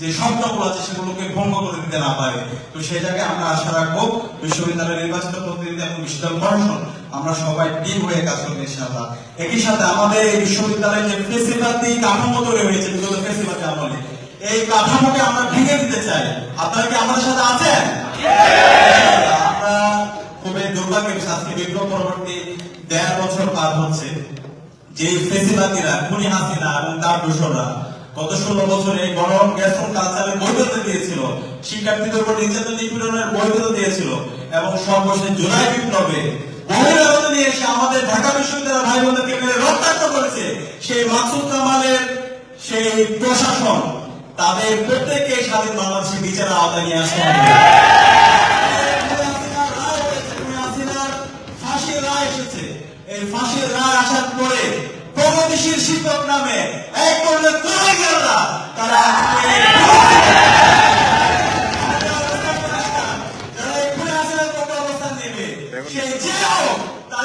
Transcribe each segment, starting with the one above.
যে স্বপ্নগুলো আছে সেগুলোকে ভঙ্গ করে দিতে না পারে। তো জায়গায় আমরা আশা রাখব বিশ্ববিদ্যালয়ের নির্বাচিত প্রতিনিধি এবং বিশ্ববিদ্যালয় প্রশাসন, আমরা সবাই টিম হয়ে কাজ করব ইনশাআল্লাহ। একই সাথে আমাদের এই বিশ্ববিদ্যালয়ে যে ফেসিবাদী কাঠামো তৈরি হয়েছে, বিগত ফেসিবাদী আমলে, এই কাঠামোকে আমরা ভেঙে দিতে চাই। আপনারা কি আমাদের সাথে আছেন? আমরা খুবই দুর্ভাগ্যের সাথে বিপ্লব পরবর্তী দেড় বছর পার হচ্ছে। যে ফেসিবাদীরা, খুনি হাসিনা এবং তার দোষরা গত ষোলো বছরে গরম গ্যাসন কালচারের বৈধতা দিয়েছিল। শিক্ষার্থীদের উপর নির্যাতন নিপীড়নের বৈধতা দিয়েছিল এবং সর্বশেষ জুলাই বিপ্লবে বহিরাগত নিয়ে এসে আমাদের ঢাকা বিশ্ববিদ্যালয়ের ভাই বোনদেরকে মেরে রক্তাক্ত করেছে সেই মাসুদ কামালের সেই প্রশাসন। তাদের প্রত্যেককে স্বাধীন বাংলাদেশের বিচারের আওতায় নিয়ে আসতে হবে। রায় এসেছে। এই ফাঁসির রায় আসার পরে প্রগতিশীল শিক্ষক নামে এক করলে তরুণীরা তারা আজকে যারা এই খুনে হাসিনার পক্ষে অবস্থান নেবে সেই যে হোক তার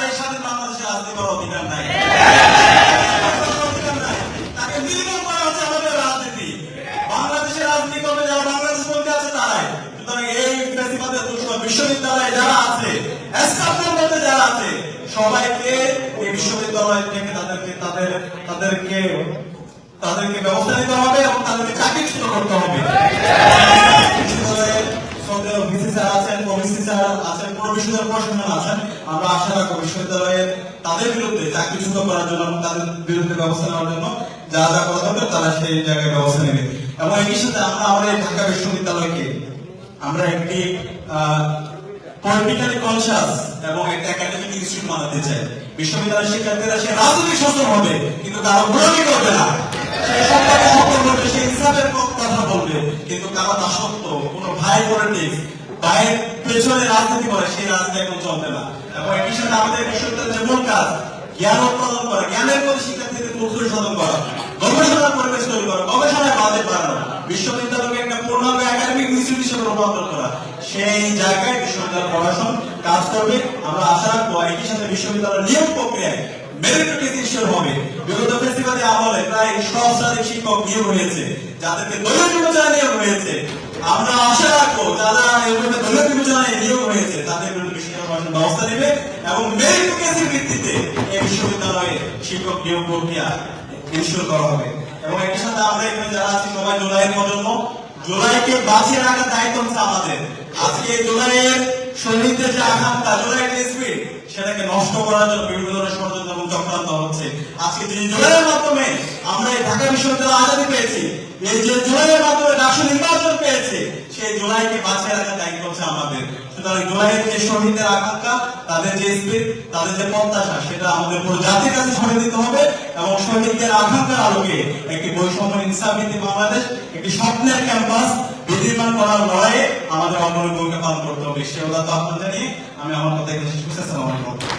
বাংলাদেশের বিশ্ববিদ্যালয়ে যারা আছে এসকাপের মধ্যে যারা আছে সবাইকে এই বিশ্ববিদ্যালয় থেকে তাদেরকে, তাদের, তাদেরকে তাদেরকে ব্যবস্থা নিতে হবে এবং তাদেরকে চাকরিচ্যুত করতে হবে। আমরা আমাদের ঢাকা বিশ্ববিদ্যালয়কে, আমরা একটি পলিটিক্যালি কনসিয়াস এবং একটা একাডেমিক ইনস্টিটিউট বানাতে চাই বিশ্ববিদ্যালয়ের শিক্ষার্থীরা সে রাজনৈতিক সচেতন হবে, কিন্তু কারও বিরোধী করবে না। তৈরি বিশ্ববিদ্যালয়কে একটা পূর্ণাঙ্গ একাডেমিক হিসেবে রূপান্তর করা। সেই জায়গায় বিশ্ববিদ্যালয় প্রশাসন কাজ করবে। আমরা আশা রাখব একই সাথে বিশ্ববিদ্যালয়ের নিয়োগ প্রক্রিয়ায় বাঁচিয়ে রাখার দায়িত্ব আমাদের। আজকে জুলাইয়ের শহীদদের যে জুলাইয়ের যে স্পিড সেটাকে নষ্ট করার জন্য বিভিন্ন ধরনের ষড়যন্ত্র এবং চক্রান্ত হচ্ছে। আজকে যে জুলাইয়ের মাধ্যমে আমরা এই ঢাকা বিশ্ববিদ্যালয় আজাদি পেয়েছি। এই যে জুলাইয়ের মাধ্যমে রাষ্ট্র নির্বাচন পেয়েছে, সেই জুলাইকে বাঁচিয়ে রাখার দায়িত্ব হচ্ছে আমাদের। সুতরাং যে আকাঙ্ক্ষা, তাদের যে স্পিড তাদের যে প্রত্যাশা, সেটা আমাদের পুরো জাতির কাছে ছড়িয়ে দিতে হবে এবং শহীদদের আকাঙ্ক্ষার আলোকে একটি বৈষম্য বাংলাদেশ, একটি স্বপ্নের ক্যাম্পাস করার লড়াইয়ে আমাদের অগ্রণী ভূমিকা পালন করতে হবে। সে আহ্বান জানিয়ে আমি আমার কথা শেষ করছি।